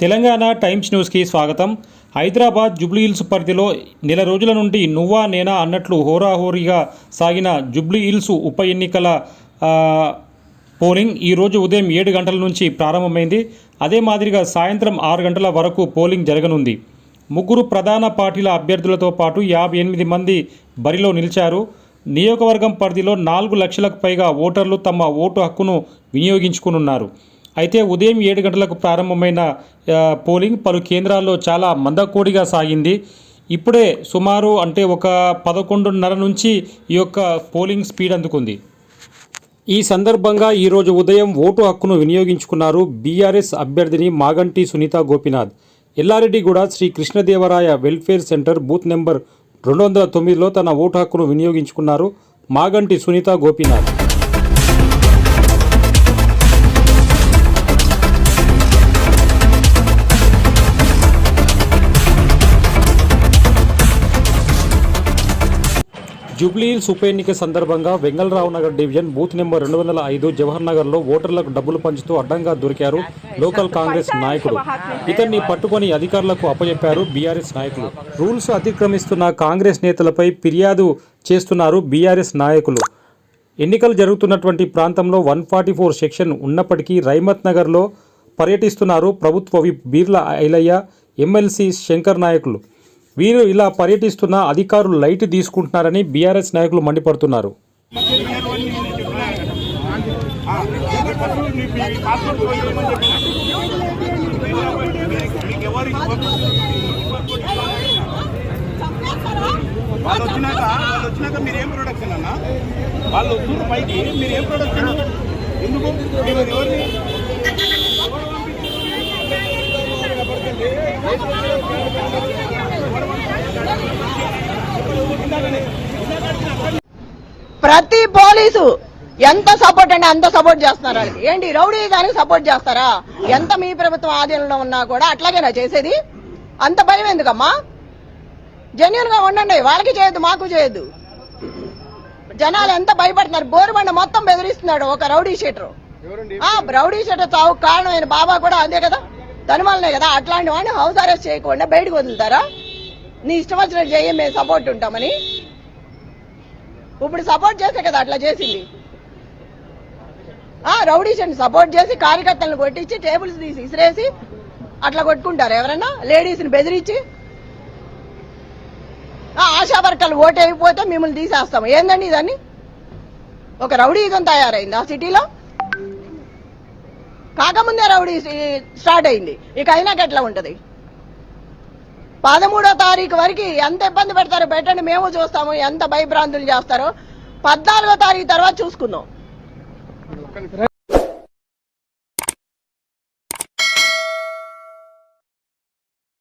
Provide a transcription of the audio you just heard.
Telangana times న్యూస్కి స్వాగతం. హైదరాబాద్ జుబ్లీహిల్స్ పరిధిలో నెల రోజుల నుండి నువ్వా నేనా అన్నట్లు హోరాహోరీగా సాగిన జుబ్లీహిల్స్ ఉప ఎన్నికల పోలింగ్ ఈరోజు ఉదయం ఏడు గంటల నుంచి ప్రారంభమైంది. అదే మాదిరిగా సాయంత్రం ఆరు గంటల వరకు పోలింగ్ జరగనుంది. ముగ్గురు ప్రధాన పార్టీల అభ్యర్థులతో పాటు యాభై ఎనిమిది మంది బరిలో నిలిచారు. నియోజకవర్గం పరిధిలో నాలుగు లక్షలకు పైగా ఓటర్లు తమ ఓటు హక్కును వినియోగించుకునున్నారు. అయితే ఉదయం ఏడు గంటలకు ప్రారంభమైన పోలింగ్ పలు కేంద్రాల్లో చాలా మందకోడిగా సాగింది. ఇప్పుడే సుమారు అంటే ఒక పదకొండున్నర నుంచి ఈ యొక్క పోలింగ్ స్పీడ్ అందుకుంది. ఈ సందర్భంగా ఈరోజు ఉదయం ఓటు హక్కును వినియోగించుకున్నారు బీఆర్ఎస్ అభ్యర్థిని Maganti Sunitha Gopinath. Ellareddyguda Shri Krishnadevaraya welfare centre booth number రెండు వందల తొమ్మిదిలో తన ఓటు హక్కును వినియోగించుకున్నారు మాగంటి సునీత గోపినాథ్. జూబ్లీహిల్స్ ఉప ఎన్నిక సందర్భంగా Vengalrao Nagar division booth number రెండు వందల ఐదు జవహర్ నగర్లో ఓటర్లకు డబ్బులు పంచుతూ అడ్డంగా దొరికారు లోకల్ కాంగ్రెస్ నాయకుడు ఇతన్ని పట్టుకొని అధికారులకు అప్పచెప్పారు బీఆర్ఎస్ నాయకులు. రూల్స్ అతిక్రమిస్తున్న కాంగ్రెస్ నేతలపై ఫిర్యాదు చేస్తున్నారు బీఆర్ఎస్ నాయకులు. ఎన్నికలు జరుగుతున్నటువంటి ప్రాంతంలో వన్ ఫార్టీ ఫోర్ సెక్షన్ ఉన్నప్పటికీ రైమత్ నగర్లో పర్యటిస్తున్నారు ప్రభుత్వ విప్ బీర్ల ఐలయ్య ఎమ్మెల్సీ శంకర్ నాయకులు. వీరు ఇలా పర్యటిస్తున్న అధికారులు లైట్ తీసుకుంటున్నారని బీఆర్ఎస్ నాయకులు మండిపడుతున్నారు. వాళ్ళు వచ్చినాక వాళ్ళు వచ్చినాక మీరు ఏం ప్రొడక్షన్ అన్న? వాళ్ళు వస్తున్న పైకి మీరు ఏం ప్రొడక్షన్? ఎందుకు మీరు ఎవరిని ప్రతి పోలీసు ఎంత సపోర్ట్ అంటే అంత సపోర్ట్ చేస్తున్నారు ఏంటి రౌడీ దానికి సపోర్ట్ చేస్తారా? ఎంత మీ ప్రభుత్వం ఆధీనంలో ఉన్నా కూడా అట్లాగేనా చేసేది? అంత భయం ఎందుకమ్మా? జెన్యున్గా ఉండండి వాళ్ళకి చేయొద్దు మాకు చేయొద్దు. జనాలు ఎంత భయపడుతున్నారు? బోరుబండ మొత్తం బెదిరిస్తున్నాడు ఒక రౌడీ షీటర్. ఆ రౌడీ షీటర్ చావు కారణమైన బాబా కూడా అదే కదా? తన వల్లనే కదా? అట్లాంటి వాడిని హౌస్ అరెస్ట్ చేయకుండా బయటకు వదులుతారా? నీ ఇష్టం వచ్చిన చేయ మేము సపోర్ట్ ఉంటామని. ఇప్పుడు సపోర్ట్ చేస్తే కదా అట్లా చేసింది. ఆ రౌడీషన్ సపోర్ట్ చేసి కార్యకర్తలను కొట్టించి టేబుల్స్ తీసి ఇసిరేసి అట్లా కొట్టుకుంటారు ఎవరైనా లేడీస్ని బెదిరించి. ఆ, ఆశా వర్కర్లు ఓటు అయిపోతే మిమ్మల్ని తీసేస్తాం ఏందండి ఇదని? ఒక రౌడీజం తయారైంది ఆ సిటీలో. కాకముందే రౌడీ స్టార్ట్ అయింది. ఇక అయినాక ఎట్లా ఉంటుంది? పదమూడో తారీఖు వరకు ఎంత ఇబ్బంది పెడతారో పెట్టండి మేము చూస్తాము ఎంత భయభ్రాంతులు చేస్తారో. పద్నాలుగో తారీఖు తర్వాత చూసుకుందాం.